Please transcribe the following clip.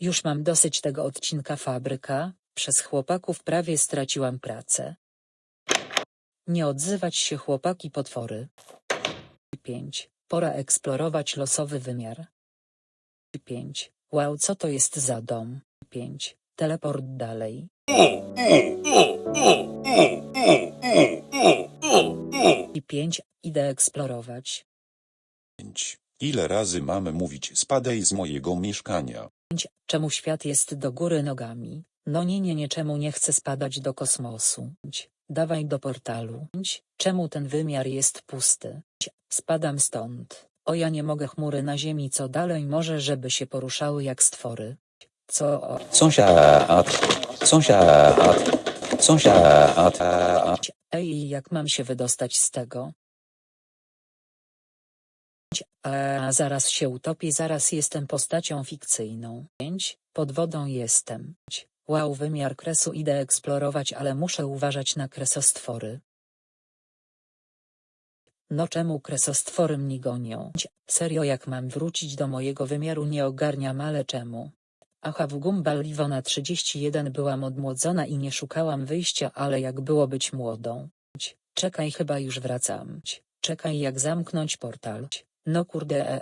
Już mam dosyć tego odcinka fabryka, przez chłopaków prawie straciłam pracę. Nie odzywać się chłopaki potwory. 5. Pora eksplorować losowy wymiar. 5. Wow, co to jest za dom? 5. Teleport dalej. I 5. Idę eksplorować. Pięć. Ile razy mamy mówić spadaj z mojego mieszkania? 5. Czemu świat jest do góry nogami? No nie, nie, nie, czemu nie chcę spadać do kosmosu? 5. Dawaj do portalu. 5. Czemu ten wymiar jest pusty? 5. Spadam stąd. O ja nie mogę chmury na ziemi, co dalej może, żeby się poruszały jak stwory. Co? O, Sąsiad, sąsiad, sąsiad, Ej, jak mam się wydostać z tego? A zaraz się utopię, zaraz jestem postacią fikcyjną. 5. Pod wodą jestem. Wow, wymiar kresu idę eksplorować, ale muszę uważać na kresostwory. No czemu kresostwory mnie gonią? Serio jak mam wrócić do mojego wymiaru nie ogarniam ale czemu? Aha w Gumball Iwona 31 byłam odmłodzona i nie szukałam wyjścia ale jak było być młodą? Czekaj chyba już wracam. Czekaj jak zamknąć portal. No kurde.